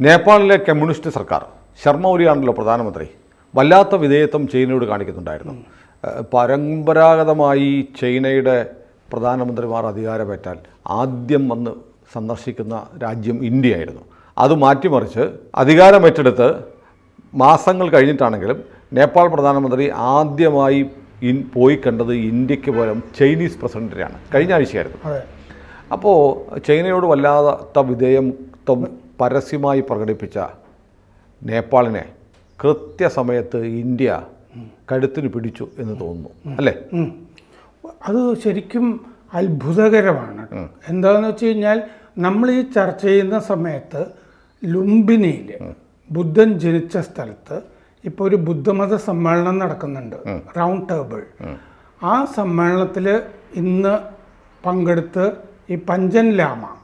നേപ്പാളിലെ കമ്മ്യൂണിസ്റ്റ് സർക്കാർ ശർമ്മ ഒലിയാണല്ലോ പ്രധാനമന്ത്രി വല്ലാത്ത വിധേയത്വം ചൈനയോട് കാണിക്കുന്നുണ്ടായിരുന്നു. പരമ്പരാഗതമായി ചൈനയുടെ പ്രധാനമന്ത്രിമാർ അധികാരമേറ്റാൽ ആദ്യം വന്ന് സന്ദർശിക്കുന്ന രാജ്യം ഇന്ത്യയായിരുന്നു. അത് മാറ്റിമറിച്ച് അധികാരമേറ്റെടുത്ത് മാസങ്ങൾ കഴിഞ്ഞിട്ടാണെങ്കിലും നേപ്പാൾ പ്രധാനമന്ത്രി ആദ്യമായി ഇൻ പോയി കണ്ടത് ഇന്ത്യയ്ക്ക് പോലും ചൈനീസ് പ്രസിഡന്റിനെയാണ്. കഴിഞ്ഞ ആഴ്ചയായിരുന്നു. അപ്പോൾ ചൈനയോട് വല്ലാത്ത വിധേയത്വം പരസ്യമായി പ്രകടിപ്പിച്ച നേപ്പാളിനെ കൃത്യസമയത്ത് ഇന്ത്യ കഴുത്തിന് പിടിച്ചു എന്ന് തോന്നുന്നു. അല്ലേ? അത് ശരിക്കും അത്ഭുതകരമാണ്. എന്താണെന്ന് വെച്ച് കഴിഞ്ഞാൽ നമ്മൾ ഈ ചർച്ച ചെയ്യുന്ന സമയത്ത് ലുംബിനിയിൽ ബുദ്ധൻ ജനിച്ച സ്ഥലത്ത് ഇപ്പോൾ ഒരു ബുദ്ധമത സമ്മേളനം നടക്കുന്നുണ്ട്. Round table. ആ സമ്മേളനത്തിൽ ഇന്ന് പങ്കെടുത്ത് ഈ പഞ്ചൻ ലാമ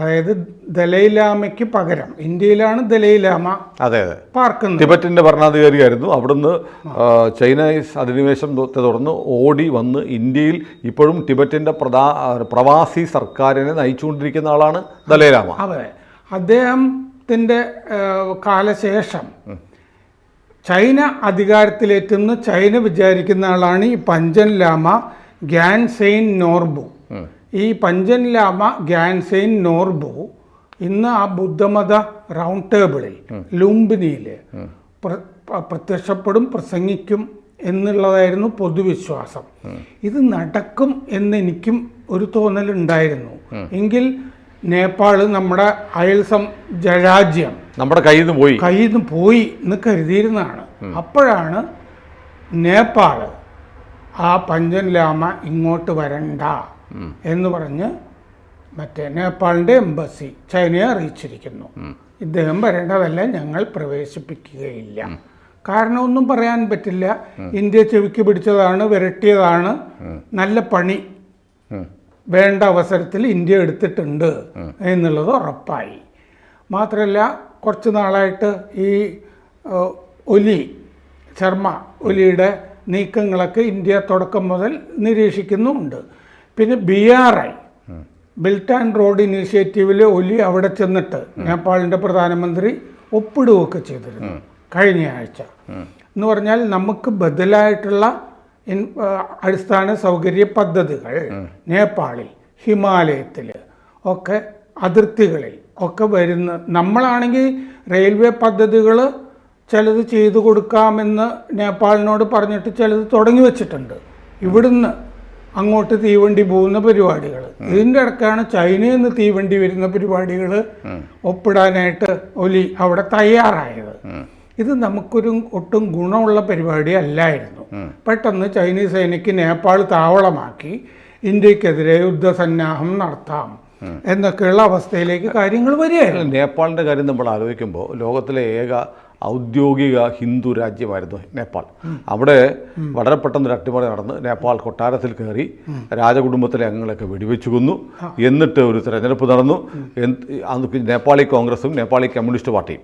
അതായത് ദലൈലാമയ്ക്ക് പകരം. ഇന്ത്യയിലാണ് ദലൈലാമ അതെ അതെ. പാർക്കുന്നത്. ടിബറ്റിന്റെ ഭരണാധികാരിയായിരുന്നു. അവിടുന്ന് ചൈനീസ് അധിനിവേശം തുടർന്ന് ഓടി വന്ന് ഇന്ത്യയിൽ ഇപ്പോഴും ടിബറ്റിന്റെ പ്രധാ പ്രവാസി സർക്കാരിനെ നയിച്ചുകൊണ്ടിരിക്കുന്ന ആളാണ് ദലൈലാമ. അതെ. അദ്ദേഹത്തിന്റെ കാലശേഷം ചൈന അധികാരത്തിലേറ്റുന്ന ചൈന വിചാരിക്കുന്ന ആളാണ് ഈ പഞ്ചൻ ലാമ ഗ്യാൻ സെയിൻ നോർബു. ഈ പഞ്ചൻ ലാമ ഗ്യാൻസെയിൻ നോർബോ ഇന്ന് ആ ബുദ്ധമത റൗണ്ട് ടേബിളിൽ ലുംബിനിയിൽ പ്ര- പ്രത്യക്ഷപ്പെടും പ്രസംഗിക്കും എന്നുള്ളതായിരുന്നു പൊതുവിശ്വാസം. ഇത് നടക്കും എന്ന് എനിക്കും ഒരു തോന്നലുണ്ടായിരുന്നു. എങ്കിൽ നേപ്പാൾ നമ്മുടെ അയൽ സം രാജ്യം നമ്മുടെ കയ്യിൽ നിന്ന് പോയി. കയ്യിൽ നിന്ന് പോയി എന്ന് കരുതിയിരുന്നതാണ്. അപ്പോഴാണ് നേപ്പാൾ ആ പഞ്ചൻ ലാമ ഇങ്ങോട്ട് വരണ്ട. എന്ന് പറഞ്ഞ് മറ്റേ നേപ്പാളിന്റെ എംബസി ചൈനയെ അറിയിച്ചിരിക്കുന്നു. ഇദ്ദേഹം വരേണ്ടതല്ല ഞങ്ങൾ പ്രവേശിപ്പിക്കുകയില്ല. കാരണം ഒന്നും പറയാൻ പറ്റില്ല. ഇന്ത്യ ചെവിക്ക് പിടിച്ചതാണ് വിരട്ടിയതാണ്. നല്ല പണി വേണ്ട അവസരത്തിൽ ഇന്ത്യ എടുത്തിട്ടുണ്ട് എന്നുള്ളത് ഉറപ്പായി. മാത്രമല്ല കുറച്ച് നാളായിട്ട് ഈ ഒലി ശർമ്മ ഒലിയുടെ നീക്കങ്ങളൊക്കെ ഇന്ത്യ തുടക്കം മുതൽ നിരീക്ഷിക്കുന്നുമുണ്ട്. പിന്നെ B R I belt and road ഇനീഷ്യേറ്റീവിൽ ഒലി അവിടെ ചെന്നിട്ട് നേപ്പാളിന്റെ പ്രധാനമന്ത്രി ഒപ്പിടുകയൊക്കെ ചെയ്തിരുന്നു കഴിഞ്ഞ ആഴ്ച. എന്ന് പറഞ്ഞാൽ നമുക്ക് ബദലായിട്ടുള്ള അടിസ്ഥാന സൗകര്യ പദ്ധതികൾ നേപ്പാളിൽ ഹിമാലയത്തിൽ ഒക്കെ അതിർത്തികളിൽ ഒക്കെ വരുന്ന നമ്മളാണെങ്കിൽ റെയിൽവേ പദ്ധതികൾ ചിലത് ചെയ്തു കൊടുക്കാമെന്ന് നേപ്പാളിനോട് പറഞ്ഞിട്ട് ചിലത് തുടങ്ങി വെച്ചിട്ടുണ്ട്. ഇവിടുന്ന് അങ്ങോട്ട് തീവണ്ടി പോകുന്ന പരിപാടികൾ ഇതിന്റെ ഇടക്കാണ് ചൈനയിൽ നിന്ന് തീവണ്ടി വരുന്ന പരിപാടികൾ ഒപ്പിടാനായിട്ട് ഒലി അവിടെ തയ്യാറായത്. ഇത് നമുക്കൊരു ഒട്ടും ഗുണമുള്ള പരിപാടി അല്ലായിരുന്നു. പെട്ടെന്ന് ചൈനീസ് സേനയ്ക്ക് നേപ്പാൾ താവളമാക്കി ഇന്ത്യക്കെതിരെ യുദ്ധസന്നാഹം നടത്താം എന്നൊക്കെയുള്ള അവസ്ഥയിലേക്ക് കാര്യങ്ങൾ വരികയായിരുന്നു. നേപ്പാളിന്റെ കാര്യം നമ്മൾ ആലോചിക്കുമ്പോൾ ലോകത്തിലെ ഏക ഔദ്യോഗിക ഹിന്ദു രാജ്യമായിരുന്നു നേപ്പാൾ. അവിടെ വളരെ പെട്ടെന്ന് ഒരു അട്ടിമറി നടന്ന് നേപ്പാൾ കൊട്ടാരത്തിൽ കയറി രാജകുടുംബത്തിലെ അംഗങ്ങളൊക്കെ വെടിവെച്ചു കൊന്നു. എന്നിട്ട് ഒരു തെരഞ്ഞെടുപ്പ് നടന്നു. അന്ന് നേപ്പാളി കോൺഗ്രസും നേപ്പാളി കമ്മ്യൂണിസ്റ്റ് പാർട്ടിയും.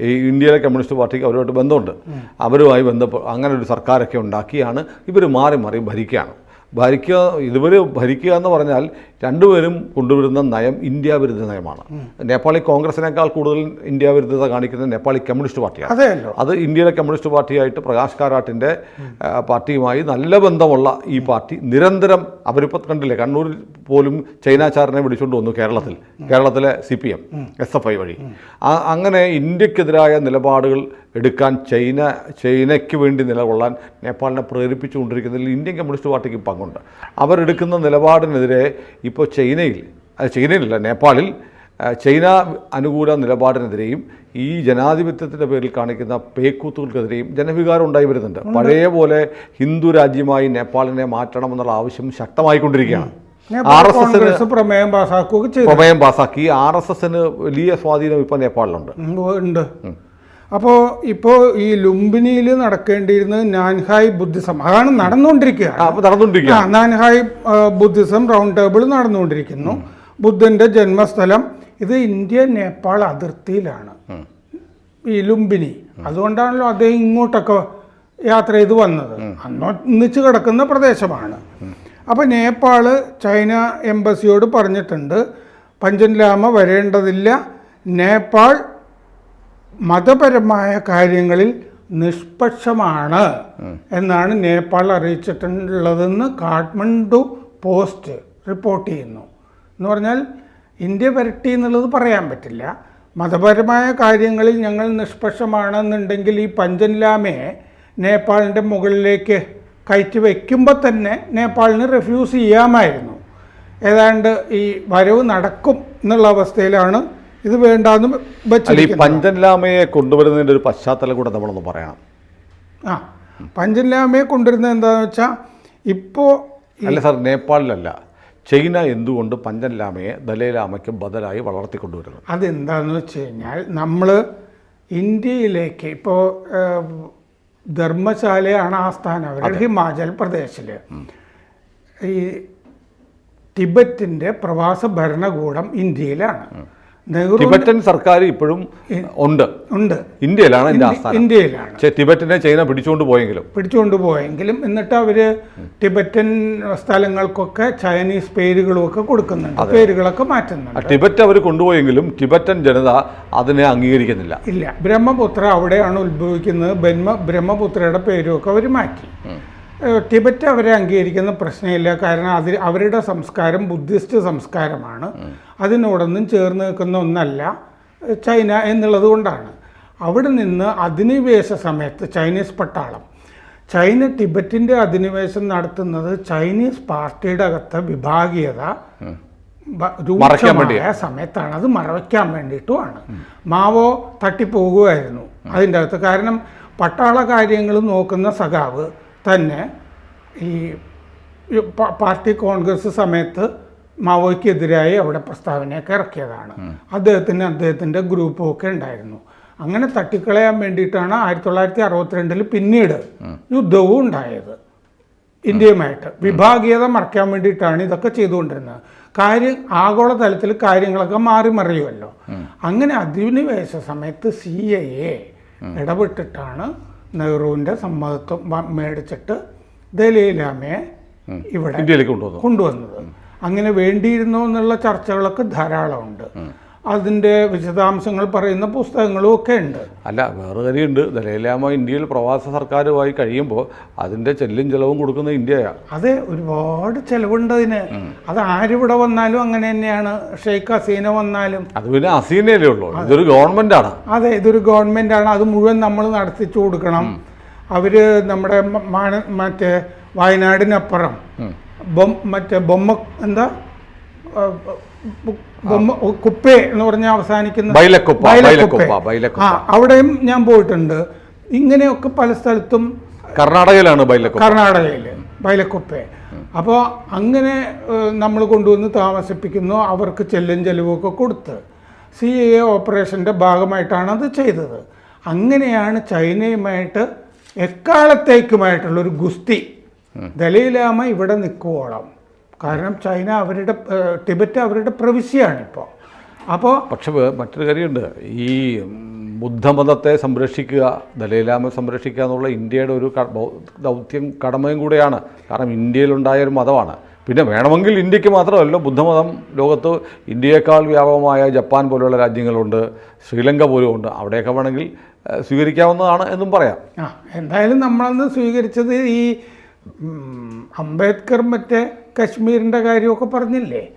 ഈ ഇന്ത്യയിലെ കമ്മ്യൂണിസ്റ്റ് പാർട്ടിക്ക് അവരുമായിട്ട് ബന്ധമുണ്ട്. അവരുമായി ബന്ധപ്പെട്ട് അങ്ങനെ ഒരു സർക്കാരൊക്കെ ഉണ്ടാക്കിയാണ് ഇവർ മാറി മാറി ഭരിക്കുകയാണ്. ഭരിക്കുക ഇതുവരെ ഭരിക്കുക എന്ന് പറഞ്ഞാൽ രണ്ടുപേരും കൊണ്ടുവരുന്ന നയം ഇന്ത്യ വിരുദ്ധ നയമാണ്. നേപ്പാളി കോൺഗ്രസിനേക്കാൾ കൂടുതൽ ഇന്ത്യ വിരുദ്ധത കാണിക്കുന്നത് നേപ്പാളി കമ്മ്യൂണിസ്റ്റ് പാർട്ടിയാണ്. അത് ഇന്ത്യയിലെ കമ്മ്യൂണിസ്റ്റ് പാർട്ടിയായിട്ട് പ്രകാശ് കാരാട്ടിന്റെ പാർട്ടിയുമായി നല്ല ബന്ധമുള്ള ഈ പാർട്ടി നിരന്തരം അവരിപ്പോൾ കണ്ടില്ലേ കണ്ണൂരിൽ പോലും ചൈനാചാരനെ വിളിച്ചുകൊണ്ട് വന്നു കേരളത്തിൽ കേരളത്തിലെ C P M S F I വഴി. അങ്ങനെ ഇന്ത്യക്കെതിരായ നിലപാടുകൾ എടുക്കാൻ ചൈന ചൈനയ്ക്ക് വേണ്ടി നിലകൊള്ളാൻ നേപ്പാളിനെ പ്രേരിപ്പിച്ചുകൊണ്ടിരിക്കുന്നതിൽ ഇന്ത്യൻ കമ്മ്യൂണിസ്റ്റ് പാർട്ടിക്ക് പങ്കുണ്ട്. അവരെടുക്കുന്ന നിലപാടിനെതിരെ ഇപ്പോൾ ചൈനയിൽ ചൈനയിലല്ല നേപ്പാളിൽ ചൈന അനുകൂല നിലപാടിനെതിരെയും ഈ ജനാധിപത്യത്തിന്റെ പേരിൽ കാണിക്കുന്ന പേക്കൂത്തുകൾക്കെതിരെയും ജനവികാരം ഉണ്ടായി വരുന്നുണ്ട്. പഴയ പോലെ ഹിന്ദു രാജ്യമായി നേപ്പാളിനെ മാറ്റണമെന്നുള്ള ആവശ്യം ശക്തമായിക്കൊണ്ടിരിക്കുകയാണ്. ആർ എസ് എസിന് പ്രമേയം പാസ്സാക്കുകയൊക്കെ പ്രമേയം പാസാക്കി. ആർ എസ് എസിന് വലിയ സ്വാധീനം ഇപ്പോൾ നേപ്പാളിലുണ്ട്. ഉണ്ട്. അപ്പോൾ ഇപ്പോൾ ഈ ലുംബിനിയിൽ നടക്കേണ്ടിയിരുന്നത് നാൻഹായ് ബുദ്ധിസം. അതാണ് നടന്നുകൊണ്ടിരിക്കുക. നാൻഹായ് ബുദ്ധിസം റൗണ്ട് ടേബിൾ നടന്നുകൊണ്ടിരിക്കുന്നു. ബുദ്ധന്റെ ജന്മസ്ഥലം ഇത് ഇന്ത്യ നേപ്പാൾ അതിർത്തിയിലാണ്. ഈ ലുംബിനി. അതുകൊണ്ടാണല്ലോ അദ്ദേഹം ഇങ്ങോട്ടൊക്കെ യാത്ര ചെയ്ത് വന്നത്. അന്നൊന്നിച്ച് കിടക്കുന്ന പ്രദേശമാണ്. അപ്പോൾ നേപ്പാൾ ചൈന എംബസിയോട് പറഞ്ഞിട്ടുണ്ട് പഞ്ചൻ ലാമ വരേണ്ടതില്ല. നേപ്പാൾ മതപരമായ കാര്യങ്ങളിൽ നിഷ്പക്ഷമാണ് എന്നാണ് നേപ്പാൾ അറിയിച്ചിട്ടുള്ളതെന്ന് കാഠ്മണ്ഡു പോസ്റ്റ് റിപ്പോർട്ട് ചെയ്യുന്നു. എന്ന് പറഞ്ഞാൽ ഇന്ത്യ വരട്ടി എന്നുള്ളത് പറയാൻ പറ്റില്ല. മതപരമായ കാര്യങ്ങളിൽ ഞങ്ങൾ നിഷ്പക്ഷമാണെന്നുണ്ടെങ്കിൽ ഈ പഞ്ചൻലാമയെ നേപ്പാളിന്റെ മുകളിലേക്ക് കയറ്റി വയ്ക്കുമ്പോൾ തന്നെ നേപ്പാളിന് റിഫ്യൂസ് ചെയ്യാമായിരുന്നു. ഏതാണ്ട് ഈ വരവ് നടക്കും എന്നുള്ള അവസ്ഥയിലാണ് ഇത് വേണ്ടാന്ന് വെച്ചാൽ ഈ പഞ്ചൻ പഞ്ചൻലാമയെ കൊണ്ടുവരുന്നതിന്റെ ഒരു പശ്ചാത്തലം കൂടെ നമ്മളൊന്ന് പറയണം ആ പഞ്ചൻലാമയെ കൊണ്ടുവരുന്നത് എന്താണെന്ന് വെച്ചാൽ ഇപ്പോൾ അല്ല സാർ നേപ്പാളിലല്ല. ചൈന എന്തുകൊണ്ട് പഞ്ചൻലാമയെ ദലൈലാമയ്ക്ക് ബദലായി വളർത്തിക്കൊണ്ടുവരുന്നത്? അതെന്താണെന്ന് വെച്ച് കഴിഞ്ഞാൽ നമ്മൾ ഇന്ത്യയിലേക്ക് ഇപ്പോൾ ധർമ്മശാലയാണ് ആസ്ഥാനം അവരുടെ ഹിമാചൽ പ്രദേശിൽ ഈ ടിബറ്റിന്റെ പ്രവാസ ഭരണകൂടം ഇന്ത്യയിലാണ്. ടിബറ്റൻ സർക്കാർ ഇപ്പോഴും ഉണ്ട്. ഉണ്ട്. ഇന്ത്യയിലാണ് ഇന്ത്യയിലാണ്. ടിബറ്റിനെ ചൈന പിടിച്ചുകൊണ്ട് പോയെങ്കിലും. പിടിച്ചുകൊണ്ട് പോയെങ്കിലും എന്നിട്ട് അവർ ടിബറ്റൻ സ്ഥലങ്ങൾക്കൊക്കെ ചൈനീസ് പേരുകളുമൊക്കെ കൊടുക്കുന്നുണ്ട്. പേരുകളൊക്കെ മാറ്റുന്നുണ്ട്. ടിബറ്റ് അവർ കൊണ്ടുപോയെങ്കിലും ടിബറ്റൻ ജനത അതിനെ അംഗീകരിക്കുന്നില്ല. ഇല്ല. ബ്രഹ്മപുത്ര അവിടെയാണ് ഉത്ഭവിക്കുന്നത്. ബ്രഹ്മ ബ്രഹ്മപുത്രയുടെ പേരുമൊക്കെ അവർ മാറ്റി. ടിബറ്റ് അവരെ അംഗീകരിക്കുന്ന പ്രശ്നമില്ല. കാരണം അതിൽ അവരുടെ സംസ്കാരം ബുദ്ധിസ്റ്റ് സംസ്കാരമാണ്. അതിനോടൊന്നും ചേർന്ന് നിൽക്കുന്ന ഒന്നല്ല ചൈന എന്നുള്ളത് കൊണ്ടാണ്. അവിടെ നിന്ന് അധിനിവേശ സമയത്ത് ചൈനീസ് പട്ടാളം. ചൈന ടിബറ്റിന്റെ അധിനിവേശം നടത്തുന്നത് ചൈനീസ് പാർട്ടിയുടെ അകത്ത് വിഭാഗീയത രൂപമായ രൂക്ഷമായ സമയത്താണ് അത് മറവയ്ക്കാൻ വേണ്ടിയിട്ടുമാണ്. മാവോ തട്ടിപ്പോകുമായിരുന്നു അതിന്റെ അകത്ത്. കാരണം പട്ടാള കാര്യങ്ങൾ നോക്കുന്ന സഖാവ് തന്നെ ഈ പാർട്ടി കോൺഗ്രസ് സമയത്ത് മാവോയ്ക്കെതിരായി അവിടെ പ്രസ്താവനയൊക്കെ ഇറക്കിയതാണ്. അദ്ദേഹത്തിന് അദ്ദേഹത്തിന്റെ ഗ്രൂപ്പും ഒക്കെ ഉണ്ടായിരുന്നു. അങ്ങനെ തട്ടിക്കളയാൻ വേണ്ടിയിട്ടാണ് ആയിരത്തി തൊള്ളായിരത്തി അറുപത്തിരണ്ടിൽ പിന്നീട് യുദ്ധവും ഉണ്ടായത്. ഇന്ത്യയുമായിട്ട് വിഭാഗീയത മറയ്ക്കാൻ വേണ്ടിയിട്ടാണ് ഇതൊക്കെ ചെയ്തുകൊണ്ടിരുന്നത്. കാര്യം ആഗോളതലത്തിൽ കാര്യങ്ങളൊക്കെ മാറി മറിയുമല്ലോ. അങ്ങനെ അധിനിവേശ സമയത്ത് സി എ ഇടപെട്ടിട്ടാണ് നെഹ്റുവിന്റെ സമ്മതത്വം മേടിച്ചിട്ട് ദലൈലാമയെ ഇവിടെ ഇന്ത്യയിലേക്ക് കൊണ്ടുവന്നു. കൊണ്ടുവന്നത്. അങ്ങനെ വേണ്ടിയിരുന്നോ എന്നുള്ള ചർച്ചകളൊക്കെ ധാരാളമുണ്ട്. അതിന്റെ വിശദാംശങ്ങൾ പറയുന്ന പുസ്തകങ്ങളും ഒക്കെ ഉണ്ട്. അല്ല വേറെ കാര്യമുണ്ട്. ദലൈലാമ ഇന്ത്യയിൽ പ്രവാസ സർക്കാരുമായി കഴിയുമ്പോൾ അതിന്റെ ചെല്ലും ചെലവും കൊടുക്കുന്ന ഇന്ത്യയാണ് അതെ ഒരുപാട് ചെലവുണ്ട് അതിന്. അത് ആരിവിടെ വന്നാലും അങ്ങനെ തന്നെയാണ്. ഷെയ്ഖ് ഹസീന വന്നാലും. അത് പിന്നെ അസീനയല്ലേ ഉള്ളൂ. ഇതൊരു ഗവൺമെന്റാണ് അതെ ഇതൊരു ഗവൺമെന്റാണ് അത് മുഴുവൻ നമ്മൾ നടത്തിച്ചു കൊടുക്കണം. അവർ നമ്മുടെ മാന മറ്റേ വയനാടിനപ്പുറം ബൊം മറ്റേ ബൊമ്മ എന്താ? ബൊമ്മ കുപ്പേ എന്ന് പറഞ്ഞാൽ അവസാനിക്കുന്ന ആ അവിടെയും ഞാൻ പോയിട്ടുണ്ട്. ഇങ്ങനെയൊക്കെ പല സ്ഥലത്തും കർണാടകയിലാണ് കർണാടകയിൽ ബൈലക്കുപ്പെ. അപ്പോൾ അങ്ങനെ നമ്മൾ കൊണ്ടുവന്ന് താമസിപ്പിക്കുന്നു അവർക്ക് ചെല്ലും ചെലവുമൊക്കെ കൊടുത്ത്. സി എ ഓപ്പറേഷന്റെ ഭാഗമായിട്ടാണ് അത് ചെയ്തത്. അങ്ങനെയാണ് ചൈനയുമായിട്ട് എക്കാലത്തേക്കുമായിട്ടുള്ളൊരു ഗുസ്തി. ദലൈലാമ ഇവിടെ നിൽക്കുവോളം കാരണം ചൈന അവരുടെ ടിബറ്റ് അവരുടെ പ്രവിശ്യാണ് ഇപ്പോൾ അപ്പോൾ പക്ഷേ മറ്റൊരു കാര്യമുണ്ട്. ഈ ബുദ്ധമതത്തെ സംരക്ഷിക്കുക ദലൈലാമ സംരക്ഷിക്കുക എന്നുള്ള ഇന്ത്യയുടെ ഒരു ദൗത്യം കടമയും കൂടെയാണ്. കാരണം ഇന്ത്യയിലുണ്ടായ ഒരു മതമാണ്. പിന്നെ വേണമെങ്കിൽ ഇന്ത്യയ്ക്ക് മാത്രമല്ല ബുദ്ധമതം ലോകത്ത് ഇന്ത്യയേക്കാൾ വ്യാപകമായ ജപ്പാൻ പോലുള്ള രാജ്യങ്ങളുണ്ട് ശ്രീലങ്ക പോലും ഉണ്ട്. അവിടെയൊക്കെ വേണമെങ്കിൽ സ്വീകരിക്കാവുന്നതാണ് എന്നും പറയാം. ആ എന്തായാലും നമ്മളന്ന് സ്വീകരിച്ചത് ഈ അംബേദ്കർ മറ്റേ കശ്മീരിന്റെ കാര്യമൊക്കെ പറഞ്ഞില്ലേ?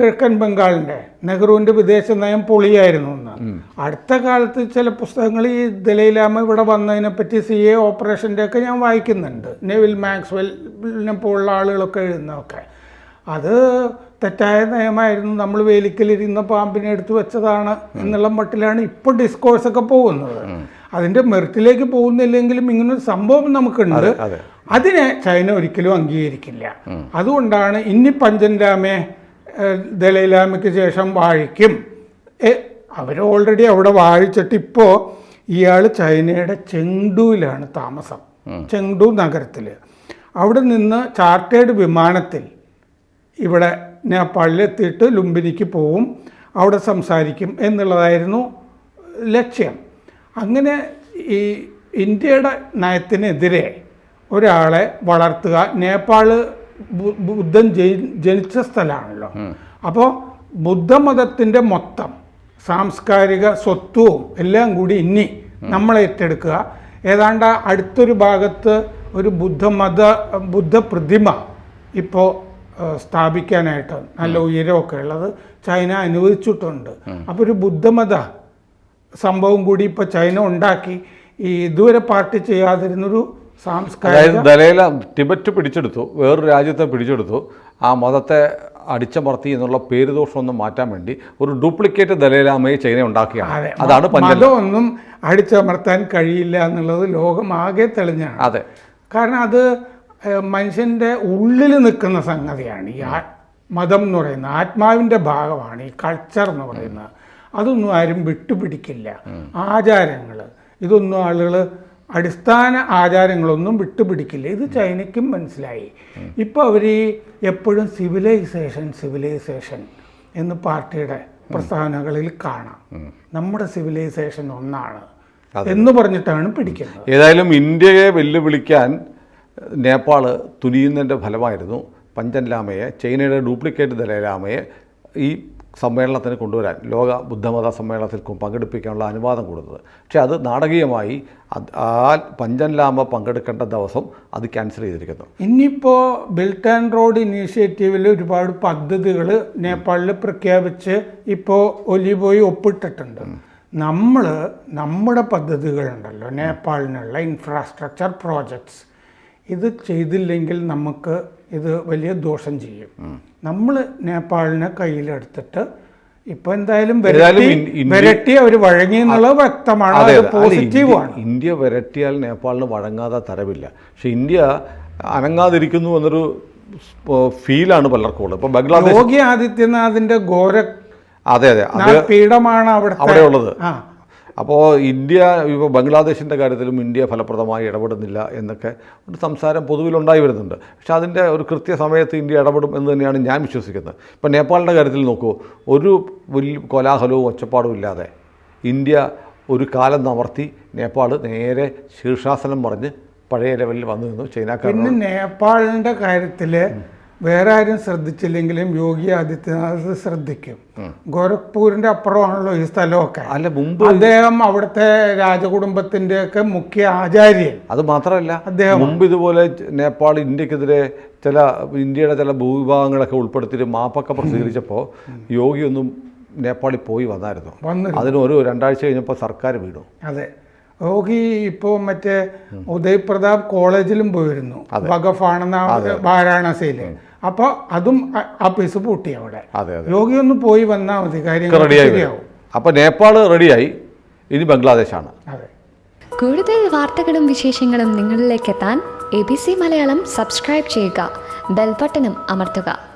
കിഴക്കൻ ബംഗാളിന്റെ നെഹ്റുവിന്റെ വിദേശ നയം പൊളിയായിരുന്നു എന്ന്. അടുത്ത കാലത്ത് ചില പുസ്തകങ്ങൾ ഈ ദലൈലാമ ഇവിടെ വന്നതിനെ പറ്റി സി എ ഓപ്പറേഷന്റെ ഒക്കെ ഞാൻ വായിക്കുന്നുണ്ട്. നെവിൽ മാക്സ്വെല്ലിനെ പോലുള്ള ആളുകളൊക്കെ എഴുതുന്നതൊക്കെ. അത് തെറ്റായ നയമായിരുന്നു. നമ്മൾ വേലിക്കലിരുന്ന പാമ്പിനെ എടുത്തു വെച്ചതാണ് എന്നുള്ള മട്ടിലാണ് ഇപ്പൊ ഡിസ്കോഴ്സ് ഒക്കെ പോകുന്നത്. അതിന്റെ മെറിറ്റിലേക്ക് പോകുന്നില്ലെങ്കിലും ഇങ്ങനൊരു സംഭവം നമുക്കുണ്ട്. അതിനെ ചൈന ഒരിക്കലും അംഗീകരിക്കില്ല. അതുകൊണ്ടാണ് ഇനി പഞ്ചൻലാമെ ദലൈലാമയ്ക്ക് ശേഷം വാഴിക്കും. അവർ ഓൾറെഡി അവിടെ വാഴിച്ചിട്ട് ഇപ്പോൾ ഇയാൾ ചൈനയുടെ ചെങ്ഡുവിലാണ് താമസം. ചെങ്ഡു നഗരത്തിൽ അവിടെ നിന്ന് ചാർട്ടേഡ് വിമാനത്തിൽ ഇവിടെ നേപ്പാളിലെത്തിയിട്ട് ലുംബിനിക്ക് പോവും അവിടെ സംസാരിക്കും എന്നുള്ളതായിരുന്നു ലക്ഷ്യം. അങ്ങനെ ഈ ഇന്ത്യയുടെ നയത്തിനെതിരെ ഒരാളെ വളർത്തുക. നേപ്പാൾ ബുദ്ധൻ ജനിച്ച സ്ഥലമാണല്ലോ. അപ്പോൾ ബുദ്ധമതത്തിന്റെ മൊത്തം സാംസ്കാരിക സ്വത്വവും എല്ലാം കൂടി ഇനി നമ്മൾ ഏറ്റെടുക്കുക. ഏതാണ്ട് അടുത്തൊരു ഭാഗത്ത് ഒരു ബുദ്ധമത ബുദ്ധ പ്രതിമ ഇപ്പോൾ സ്ഥാപിക്കാനായിട്ട് നല്ല ഉയരമൊക്കെ ഉള്ളത് ചൈന അനുവദിച്ചിട്ടുണ്ട്. അപ്പോൾ ഒരു ബുദ്ധമത സംഭവം കൂടി ഇപ്പോൾ ചൈന ഉണ്ടാക്കി. ഈ ഇതുവരെ പാർട്ടി ചെയ്യാതിരുന്നൊരു അതായത് ദലൈല ടിബറ്റ് പിടിച്ചെടുത്തു വേറൊരു രാജ്യത്തെ പിടിച്ചെടുത്തു. ആ മതത്തെ അടിച്ചമർത്തി എന്നുള്ള പേരുദോഷമൊന്നും മാറ്റാൻ വേണ്ടി ഒരു ഡ്യൂപ്ലിക്കേറ്റ് ദലൈലാമയെ ചൈന ഉണ്ടാക്കിയാണ് അതെ അതാണ് മതമൊന്നും അടിച്ചമർത്താൻ കഴിയില്ല എന്നുള്ളത് ലോകമാകെ തെളിഞ്ഞാണ്. അതെ. കാരണം അത് മനുഷ്യന്റെ ഉള്ളിൽ നിൽക്കുന്ന സംഗതിയാണ്. ഈ മതം എന്ന് പറയുന്നത് ആത്മാവിന്റെ ഭാഗമാണ് ഈ കൾച്ചർ എന്ന് പറയുന്നത് അതൊന്നും ആരും വിട്ടുപിടിക്കില്ല. ആചാരങ്ങൾ ഇതൊന്നും ആളുകൾ അടിസ്ഥാന ആചാരങ്ങളൊന്നും വിട്ടുപിടിക്കില്ല. ഇത് ചൈനയ്ക്കും മനസ്സിലായി. ഇപ്പോൾ അവർ എപ്പോഴും സിവിലൈസേഷൻ സിവിലൈസേഷൻ എന്ന് പാർട്ടിയുടെ പ്രസ്താവനകളിൽ കാണാം. നമ്മുടെ സിവിലൈസേഷൻ ഒന്നാണ് എന്ന് പറഞ്ഞിട്ടാണ് പിടിക്കുന്നത്. ഏതായാലും ഇന്ത്യയെ വെല്ലുവിളിക്കാൻ നേപ്പാൾ തുനിയുന്നതിന്റെ ഫലമായിരുന്നു പഞ്ചൻ ലാമയെ ചൈനയുടെ ഡ്യൂപ്ലിക്കേറ്റ് ദലൈലാമയെ ഈ സമ്മേളനത്തിന് കൊണ്ടുവരാൻ ലോക ബുദ്ധമത സമ്മേളനത്തിൽ പങ്കെടുപ്പിക്കാനുള്ള അനുവാദം കൊടുത്തത്. പക്ഷേ അത് നാടകീയമായി ആ പഞ്ചൻ ലാമ പങ്കെടുക്കേണ്ട ദിവസം അത് ക്യാൻസൽ ചെയ്തിരിക്കുന്നു. ഇനിയിപ്പോൾ ബിൽറ്റ് ആൻഡ് റോഡ് ഇനീഷ്യേറ്റീവിൽ ഒരുപാട് പദ്ധതികൾ നേപ്പാളിൽ പ്രഖ്യാപിച്ച് ഇപ്പോൾ ഒലിബോയി ഒപ്പിട്ടിട്ടുണ്ട്. നമ്മൾ നമ്മുടെ പദ്ധതികളുണ്ടല്ലോ നേപ്പാളിനുള്ള ഇൻഫ്രാസ്ട്രക്ചർ പ്രോജക്ട്സ് ഇത് ചെയ്തില്ലെങ്കിൽ നമുക്ക് ഇത് വലിയ ദോഷം ചെയ്യും. നമ്മൾ നേപ്പാളിനെ കയ്യിലെടുത്തിട്ട് ഇപ്പൊ എന്തായാലും വിരട്ടി അവർ വഴങ്ങി എന്നുള്ളത് വ്യക്തമാണ്. അത് പോസിറ്റീവാണ്. ഇന്ത്യ- വരട്ടിയാൽ നേപ്പാളിന് വഴങ്ങാതെ തരവില്ല പക്ഷെ ഇന്ത്യ അനങ്ങാതിരിക്കുന്നു എന്നൊരു ഫീലാണ് പലർക്കും ഉള്ളത്. ഇപ്പൊ ബംഗ്ലാദേശ് യോഗി ആദിത്യനാഥിന്റെ ഘോര അതെ അതെ. അത് പീഠമാണ് അവിടെ അവിടെ ഉള്ളത് ആ. അപ്പോൾ ഇന്ത്യ ഇപ്പോൾ ബംഗ്ലാദേശിന്റെ കാര്യത്തിലും ഇന്ത്യ ഫലപ്രദമായി ഇടപെടുന്നില്ല എന്നൊക്കെ ഒരു സംസാരം പൊതുവിലുണ്ടായി വരുന്നുണ്ട്. പക്ഷേ അതിന്റെ ഒരു കൃത്യസമയത്ത് ഇന്ത്യ ഇടപെടും എന്ന് തന്നെയാണ് ഞാൻ വിശ്വസിക്കുന്നത്. ഇപ്പോൾ നേപ്പാളിന്റെ കാര്യത്തിൽ നോക്കൂ ഒരു വലിയ കോലാഹലവും ഒച്ചപ്പാടും ഇല്ലാതെ ഇന്ത്യ ഒരു കാലം നമർത്തി നേപ്പാൾ നേരെ ശീർഷാസനം പറഞ്ഞ് പഴയ ലെവലിൽ വന്നു നിന്നു. ചൈനക്കാർ പിന്നെ കാര്യത്തിൽ കാര്യത്തിൽ വേറെ ആരും ശ്രദ്ധിച്ചില്ലെങ്കിലും യോഗി ആദിത്യനാഥ് ശ്രദ്ധിക്കും. ഗോരഖ്പൂരിന്റെ അപ്പുറമാണല്ലോ ഈ സ്ഥലമൊക്കെ. അല്ല മുമ്പ് അദ്ദേഹം അവിടുത്തെ രാജകുടുംബത്തിന്റെ ഒക്കെ മുഖ്യ ആചാര്യൻ. അത് മാത്രമല്ല അദ്ദേഹം മുമ്പ് ഇതുപോലെ നേപ്പാൾ ഇന്ത്യക്കെതിരെ ചില ഇന്ത്യയുടെ ചില ഭൂവിഭാഗങ്ങളൊക്കെ ഉൾപ്പെടുത്തിയിട്ട് മാപ്പൊക്കെ പ്രസിദ്ധീകരിച്ചപ്പോൾ യോഗിയൊന്നും നേപ്പാളിൽ പോയി വന്നായിരുന്നു. വന്നു അതിന് ഒരു രണ്ടാഴ്ച കഴിഞ്ഞപ്പോൾ സർക്കാർ വീണു അതെ. യോഗി ഇപ്പോൾ മറ്റേ ഉദയ് പ്രതാപ് കോളേജിലും പോയിരുന്നു. വഖഫ് വാരാണസിയിൽ അപ്പോൾ അതും ആ പീസ് പൂട്ടി അവിടെ. അതെ അതെ. യോഗി ഒന്ന് പോയി വന്നാൽ മതി കാര്യങ്ങൾ റെഡിയാവും ശരിയാവും. അപ്പോൾ നേപ്പാൾ റെഡിയായി ഇനി ബംഗ്ലാദേശാണ്. അതെ. കൂടുതൽ വാർത്തകളും വിശേഷങ്ങളും നിങ്ങളിലേക്ക് എത്താൻ A B C Malayalam subscribe ചെയ്യുക ബെൽബട്ടനും അമർത്തുക.